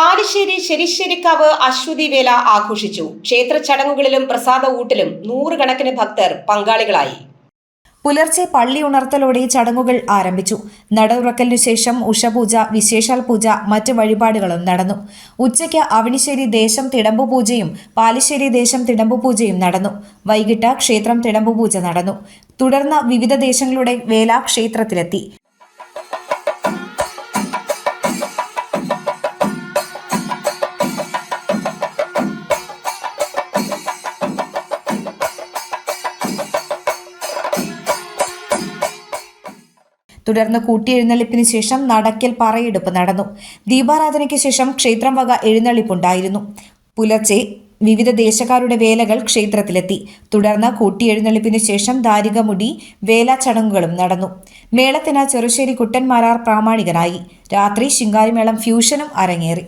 പാലിശ്ശേരി ശരിശ്ശേരിക്കാവ് അശ്വതി വേല ആഘോഷിച്ചു. ക്ഷേത്ര ചടങ്ങുകളിലും പ്രസാദ ഊട്ടിലും നൂറുകണക്കിന് ഭക്തർ പങ്കാളികളായി. പുലർച്ചെ പള്ളി ഉണർത്തലോടെ ചടങ്ങുകൾ ആരംഭിച്ചു. നടതുറക്കലിനു ശേഷം ഉഷപൂജ വിശേഷാൽ പൂജ മറ്റ് വഴിപാടുകളും നടന്നു. ഉച്ചയ്ക്ക് അവണിശ്ശേരി ദേശം തിടമ്പു പൂജയും പാലിശ്ശേരി ദേശം തിടമ്പു പൂജയും നടന്നു. വൈകിട്ട് ക്ഷേത്രം തിടമ്പു പൂജ നടന്നു. തുടർന്ന് വിവിധ ദേശങ്ങളുടെ വേല ക്ഷേത്രത്തിലെത്തി തുടർന്ന് കൂട്ടിയെഴുന്നള്ളിപ്പിന് ശേഷം നടക്കൽ പറയെടുപ്പ് നടന്നു. ദീപാരാധനയ്ക്ക് ശേഷം ക്ഷേത്രം വക എഴുന്നള്ളിപ്പുണ്ടായിരുന്നു. പുലർച്ചെ വിവിധ ദേശക്കാരുടെ വേലകൾ ക്ഷേത്രത്തിലെത്തി. തുടർന്ന് കൂട്ടിയെഴുന്നള്ളിപ്പിന് ശേഷം ദാരികമുടി വേല ചടങ്ങുകളും നടന്നു. മേളത്തിന് ചെറുശ്ശേരി കുട്ടൻമാരാർ പ്രാമാണികനായി. രാത്രി ശിങ്കാരിമേളം ഫ്യൂഷനും അരങ്ങേറി.